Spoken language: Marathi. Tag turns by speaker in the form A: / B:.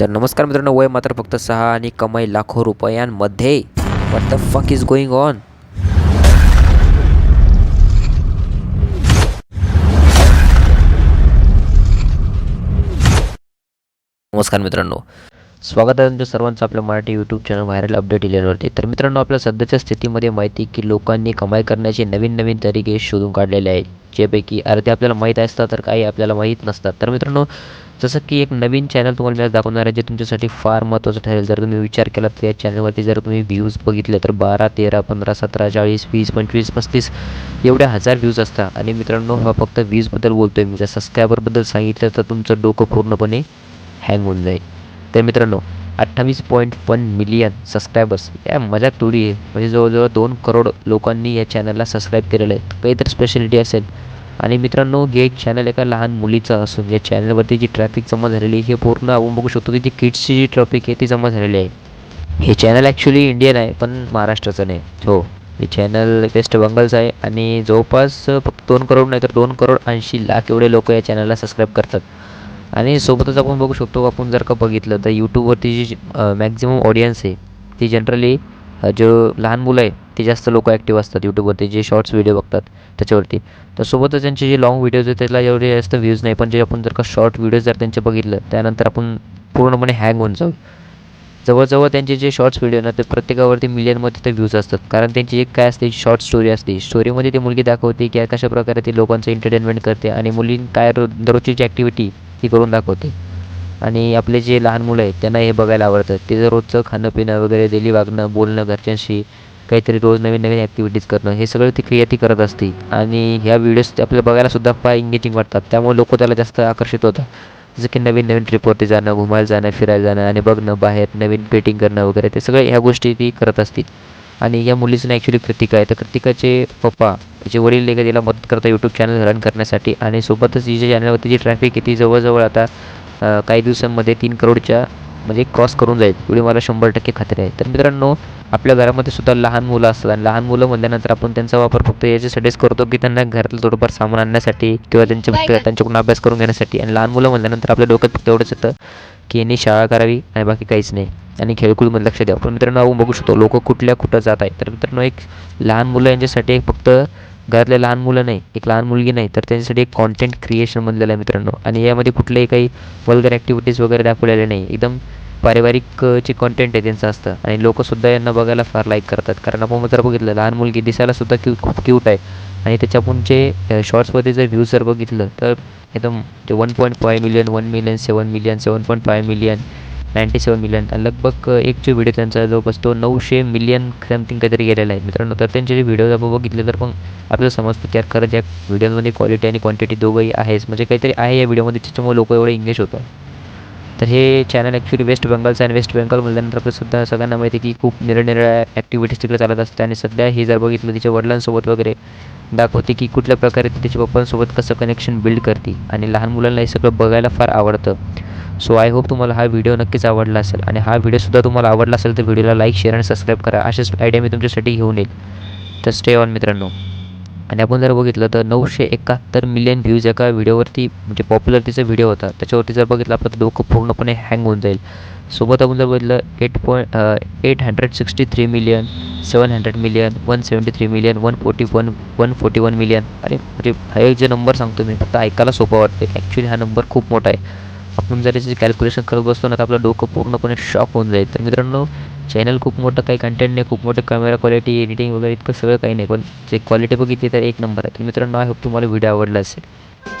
A: तर नमस्कार मित्रांनो वय मात्र फक्त सहा आणि कमाई लाखो रुपयांमध्ये. What the fuck is going on नमस्कार मित्रांनो. स्वागत आहे तुमच्या सर्वांचं आपल्या Marathi YouTube channel viral update इलेवरती तर मित्रांनो आपल्या सध्याच्या स्थितीमध्ये माहिती की लोकांनी कमाई करण्याचे नवीन नवीन तरीके शोधून काढलेले आहेत. ज्यापैकी अर्धे आपल्याला माहीत असतात तर काही आपल्याला माहीत नसतात. तर मित्रांनो जसं की एक नवीन चॅनल तुम्हाला मी आज दाखवणार आहे जे तुमच्यासाठी फार महत्त्वाचं ठरेल. जर तुम्ही विचार केला तर या चॅनलवरती जर तुम्ही व्ह्यूज बघितले तर बारा तेरा पंधरा सतरा चाळीस वीस पंचवीस पस्तीस एवढ्या हजार व्ह्यूज असतात. आणि मित्रांनो हा फक्त व्ह्यूजबद्दल बोलतो आहे मी. जर सबस्क्रायबरबद्दल सांगितलं तर तुमचं डोकं पूर्णपणे हँग होऊन जाईल. तर मित्रांनो अठ्ठावीस पॉईंट वन मिलियन सबस्क्रायबर्स या मजाक थोडी आहे. म्हणजे जवळजवळ दोन करोड लोकांनी या चॅनलला सबस्क्राईब केलेलं आहे. काहीतरी स्पेशालिटी असेल. आणि मित्रांनो हे एक चॅनल एका लहान मुलीचं असून या चॅनलवरती जी ट्रॅफिक जमा झालेली आहे हे पूर्ण आपण बघू शकतो. की ती किड्सची जी ट्रॅफिक आहे ती जमा झालेली आहे. हे चॅनल ॲक्च्युली इंडियन आहे पण महाराष्ट्राचं नाही. हो. हे चॅनल वेस्ट बंगालचं आहे. आणि जवळपास फक्त दोन करोड नाही तर दोन करोड ऐंशी लाख एवढे लोक या चॅनलला सबस्क्राईब करतात. आणि सोबतच आपण बघू शकतो आपण जर का बघितलं तर यूट्यूबवरती जी मॅक्झिमम ऑडियन्स आहे ती जनरली जो लहान मुलं आहे ते जास्त लोक ॲक्टिव्ह असतात यूट्यूबवरती जे शॉर्ट्स व्हिडिओ बघतात त्याच्यावरती. तर सोबतच त्यांचे जे लाँग व्हिडिओज आहेत त्याला एवढे जास्त व्ह्यूज नाही पण जे आपण जर का शॉर्ट व्हिडिओज जर त्यांचे बघितलं त्यानंतर आपण पूर्णपणे हँग होऊन जाऊ. जवळजवळ त्यांचे जे शॉर्ट्स व्हिडिओ ना ते प्रत्येकावरती मिलियनमध्ये ते व्ह्यूज असतात. कारण त्यांची एक काय असते शॉर्ट स्टोरी असते. स्टोरीमध्ये ती मुलगी दाखवते की कशा प्रकारे ती लोकांचं एंटरटेनमेंट करते आणि मुलीं काय रोज दररोजची जी ॲक्टिव्हिटी ती करून दाखवते. आणि आपले जे लहान मुलं आहेत त्यांना हे बघायला आवडतं. ते जर रोजचं खाणं पिणं वगैरे डेली वागणं बोलणं घरच्यांशी काहीतरी रोज नवीन नवीन ॲक्टिव्हिटीज करणं हे सगळं ती क्रिया ती करत असते. आणि ह्या व्हिडिओज ते आपल्याला बघायलासुद्धा फार इंगेजिंग वाटतात. त्यामुळे लोक त्याला जास्त आकर्षित होतात. जसं की नवीन नवीन ट्रिपवरती जाणं घुमायला जाणं फिरायला जाणं आणि बघणं बाहेर नवीन पेटिंग करणं वगैरे ते सगळे ह्या गोष्टी ती करत असतील. आणि या मुलीचं ॲक्च्युली कृतिका आहे. तर कृतिकाचे पप्पा तिचे वडील देखील तिला मदत करतात यूट्यूब चॅनल रन करण्यासाठी आणि सोबतच तिच्या चॅनलवरती जी ट्रॅफिक आहे ती जवळजवळ आता काही दिवसांमध्ये तीन करोडच्या म्हणजे क्रॉस करून जाईल. एवढी मला शंभर टक्के खात्री आहे. तर मित्रांनो आपल्या घरामध्ये सुद्धा लहान मुलं असतात आणि लहान मुलं म्हणल्यानंतर आपण त्यांचा वापर फक्त याच्यासाठीच करतो की त्यांना घरातलं थोडंफार सामान आणण्यासाठी किंवा त्यांच्या फक्त त्यांच्याकडून अभ्यास करून घेण्यासाठी. आणि लहान मुलं म्हणल्यानंतर आपल्या डोक्यात फक्त एवढंच येतं की यांनी शाळा करावी आणि बाकी काहीच नाही. आणि खेळकूदमध्ये लक्ष द्यावं. पण मित्रांनो आपण बघू शकतो लोक कुठल्या कुठं जात आहेत. तर मित्रांनो एक लहान मुलं यांच्यासाठी एक फक्त घरातले लहान मुलं नाही एक लहान मुलगी नाही तर त्यांच्यासाठी एक कॉन्टेंट क्रिएशन बनलेलं आहे मित्रांनो. आणि यामध्ये कुठलेही काही वल्गर ॲक्टिव्हिटीज वगैरे दाखवलेले नाही. एकदम पारिवारिक जे कॉन्टेंट आहे त्यांचं असतं. आणि लोकंसुद्धा यांना बघायला फार लाईक करतात. कारण आपण जर बघितलं लहान मुलगी दिसायलासुद्धा क्यू खूप क्यूट आहे. आणि त्याच्यापून जे शॉर्ट्समध्ये जर व्ह्यूज जर बघितलं तर एकदम ते one point five million one million seven million seven point five million ninety seven million लगभग एक जो व्हिडिओ त्यांचा जवळपास तो नऊशे मिलियन समथिंग काहीतरी गेलेला आहे. मित्रांनो तर त्यांचे जे व्हिडिओज आपण बघितले तर पण आपल्याला समजतं की यार खरंच या व्हिडिओमध्ये क्वालिटी आणि क्वांटिटी दोघंही आहेच. म्हणजे काहीतरी आहे या व्हिडिओमध्ये त्याच्यामुळे लोक एवढे इंग्लिश होतात. तर हे चॅनल ॲक्च्युली वेस्ट बंगालचं आणि वेस्ट बंगाल म्हणल्यानंतर आपल्यासुद्धा सगळ्यांना माहिती आहे की खूप निरनिराळ्या ॲक्टिव्हिटीज तिकडे चालत असतात. आणि सध्या हे जर बघितलं तिच्या वडिलांसोबत वगैरे दाखवते की कुठल्या प्रकारे ती तिच्या पप्पांसोबत कसं कनेक्शन बिल्ड करते. आणि लहान मुलांना हे सगळं बघायला फार आवडतं. सो आय होप तुम्हाला हा व्हिडिओ नक्कीच आवडला असेल. आणि हा व्हिडिओसुद्धा तुम्हाला आवडला असेल तर व्हिडिओला लाईक शेअर आणि सबस्क्राईब करा. अशाच आयडिया मी तुमच्यासाठी घेऊन येईल. तर स्टे ऑन मित्रांनो. आणि आपण जर बघितलं तर नऊशे एकाहत्तर मिलियन व्ह्यूज एका व्हिडिओवरती म्हणजे पॉप्युलर तिचा व्हिडिओ होता. त्याच्यावरती जर बघितलं आपलं तर डोकं पूर्णपणे हँग होऊन जाईल. सोबत आपण जर बघितलं eight point eight hundred sixty three million seven hundred million one seventy three million one forty one one forty one million अरे म्हणजे हा एक जे नंबर सांगतो मी फक्त ऐकायला सोपं वाटते ॲक्च्युली हा नंबर खूप मोठा आहे. आपण जर याचे कॅल्क्युलेशन करत बसतो ना तर आपलं डोकं पूर्णपणे शॉक होऊन जाईल. तर मित्रांनो चॅनल खूप मोठं काही कंटेंट नाही खूप मोठं कॅमेरा क्वालिटी एडिटिंग वगैरे इतकं सगळं काही नाही. पण जे क्वालिटी बघितली तर एक नंबर आहे. तर मित्रांनो आय होप तुम्हाला व्हिडिओ आवडला असेल.